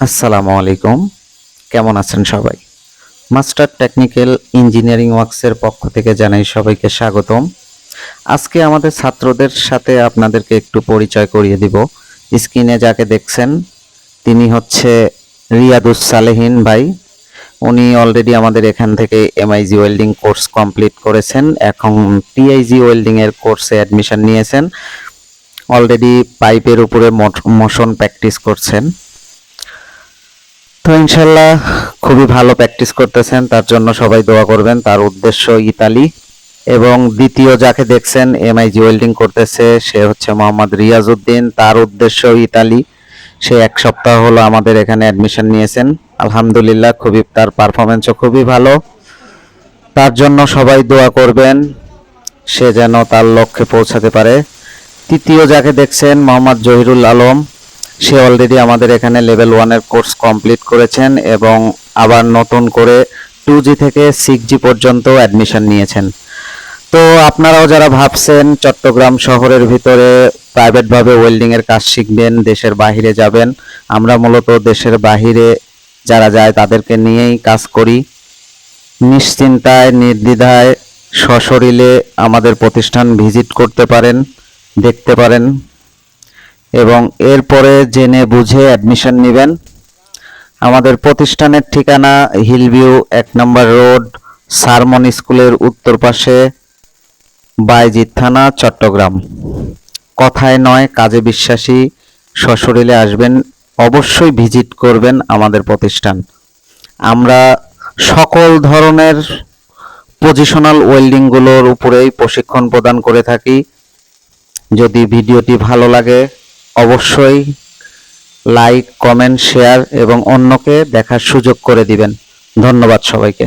আসসালামু আলাইকুম। কেমন আছেন সবাই? মাস্টার টেকনিক্যাল ইঞ্জিনিয়ারিং ওয়ার্কসের পক্ষ থেকে জানাই সবাইকে স্বাগতম। আজকে আমাদের ছাত্রদের সাথে আপনাদেরকে একটু পরিচয় করিয়ে দিব। স্ক্রিনে যাকে দেখছেন, তিনি হচ্ছে রিয়াদুস সালেহিন ভাই। উনি অলরেডি আমাদের এখান থেকে এমআইজি ওয়েল্ডিং কোর্স কমপ্লিট করেছেন, এখন টিআইজি ওয়েল্ডিং এর কোর্সে অ্যাডমিশন নিয়েছেন। অলরেডি পাইপের উপরে মোশন প্র্যাকটিস করছেন। তো ইনশাল্লাহ খুবই ভালো প্র্যাকটিস করতেছেন, তার জন্য সবাই দোয়া করবেন। তার উদ্দেশ্য ইতালি। এবং দ্বিতীয় যাকে দেখছেন এমআইজি ওয়েল্ডিং করতেছে, সে হচ্ছে মোহাম্মদ রিয়াজউদ্দিন। তার উদ্দেশ্য ইতালি। সে এক সপ্তাহ হলো আমাদের এখানে অ্যাডমিশন নিয়েছেন। আলহামদুলিল্লাহ, খুবই তার পারফরমেন্সও খুবই ভালো। তার জন্য সবাই দোয়া করবেন, সে যেন তার লক্ষ্যে পৌঁছাতে পারে। তৃতীয় যাকে দেখছেন, মোহাম্মদ জহিরুল আলম। সে অলরেডি আমাদের এখানে লেভেল ওয়ানের কোর্স কমপ্লিট করেছেন এবং আবার নতুন করে টু জি থেকে সিক্স জি পর্যন্ত অ্যাডমিশন নিয়েছেন। তো আপনারাও যারা ভাবছেন চট্টগ্রাম শহরের ভিতরে প্রাইভেটভাবে ওয়েল্ডিংয়ের কাজ শিখবেন, দেশের বাইরে যাবেন, আমরা মূলত দেশের বাইরে যারা যায় তাদেরকে নিয়েই কাজ করি। নিশ্চিন্তায়, নির্দ্বিধায় সশরীরে আমাদের প্রতিষ্ঠান ভিজিট করতে পারেন, দেখতে পারেন। এবং এরপরে জেনে বুঝে অ্যাডমিশন নেবেন। আমাদের প্রতিষ্ঠানের ঠিকানা হিলভিউ এক নম্বর রোড, সারমন স্কুলের উত্তর পাশে বাইজিৎ থানা, চট্টগ্রাম। কথায় নয়, কাজে বিশ্বাসী, সশরীরে আসবেন, অবশ্যই ভিজিট করবেন আমাদের প্রতিষ্ঠান। আমরা সকল ধরনের পজিশনাল ওয়েল্ডিংগুলোর উপরেই প্রশিক্ষণ প্রদান করে থাকি। যদি ভিডিওটি ভালো লাগে অবশ্যই লাইক কমেন্ট শেয়ার এবং অন্যকে দেখার সুযোগ করে দিবেন। ধন্যবাদ সবাইকে।